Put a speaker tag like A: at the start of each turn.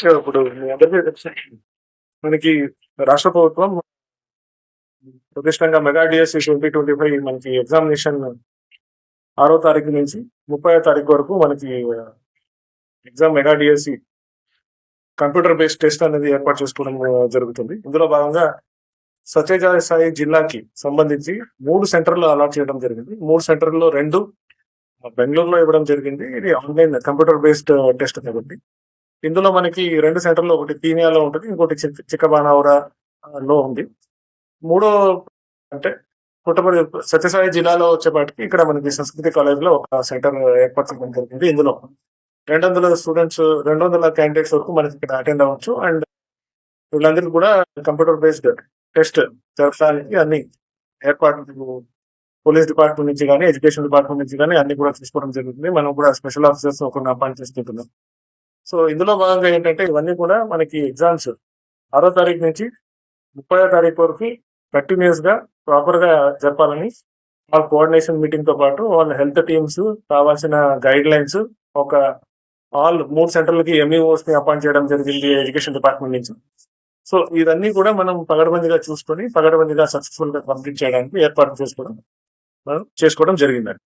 A: Next ఇప్పుడు మీ అందరికీ తెలుసు. మనకి రాష్ట్ర ప్రభుత్వం ప్రతిష్టంగా mega DSC twenty twenty five మనకి ఎగ్జామినేషన్ ఆరో తారీఖు నుంచి ముప్పై తారీఖు వరకు మనకి exam mega DSC computer based test అనేది ఏర్పాటు చేసుకోవడం జరుగుతుంది. ఇందులో భాగంగా సత్యజాయ సాయి జిల్లాకి సంబంధించి మూడు సెంటర్లు అలాట్ చేయడం జరిగింది. మూడు సెంటర్లో రెండు బెంగళూరులో ఇవ్వడం జరిగింది. ఇది ఆన్లైన్ కంప్యూటర్ బేస్డ్ టెస్ట్ కాబట్టి. ఇందులో మనకి రెండు సెంటర్లు ఒకటి కీనియాలో ఉంటుంది ఇంకోటి చిక్- లో ఉంది. మూడో అంటే పుట్టపర్తి సత్యసాయి జిల్లాలో వచ్చేపాటికి ఇక్కడ మనకి సంస్కృతి కాలేజ్లో ఒక సెంటర్ ఏర్పాటు చేయడం జరిగింది ఇందులో. రెండు వందల స్టూడెంట్స్ రెండు వందల క్యాండిడేట్స్ వరకు మనకి ఇక్కడ అటెండ్ అవ్వచ్చు అండ్ వీళ్ళందరికీ కూడా కంప్యూటర్ బేస్డ్ టెస్ట్ జరపడానికి అన్ని ఏర్పాట్లు పోలీస్ డిపార్ట్మెంట్ నుంచి కానీ ఎడ్యుకేషన్ డిపార్ట్మెంట్ నుంచి కానీ అన్ని కూడా తీసుకోవడం జరుగుతుంది. మనం కూడా స్పెషల్ ఆఫీసర్స్ ఒకరిని అపాయింట్ చేసుకుంటున్నాం. సో ఇందులో భాగంగా ఏంటంటే ఇవన్నీ కూడా మనకి ఎగ్జామ్స్ ఆరో తారీఖు నుంచి ముప్పై తారీఖు వరకు కంటిన్యూస్గా ప్రాపర్గా జరపాలని వాళ్ళ కోఆర్డినేషన్ మీటింగ్తో పాటు వాళ్ళ హెల్త్ టీమ్స్ కావాల్సిన గైడ్ లైన్స్ ఒక ఆల్ మూడు సెంటర్లకి ఎంఈఓస్ని అపాయింట్ చేయడం జరిగింది ఎడ్యుకేషన్ డిపార్ట్మెంట్ నుంచి. సో ఇవన్నీ కూడా మనం పగడబందిగా చూసుకొని పగడబందిగా సక్సెస్ఫుల్గా కంప్లీట్ చేయడానికి ఏర్పాటు చేసుకోవడం మనం చేసుకోవడం జరిగిందండి.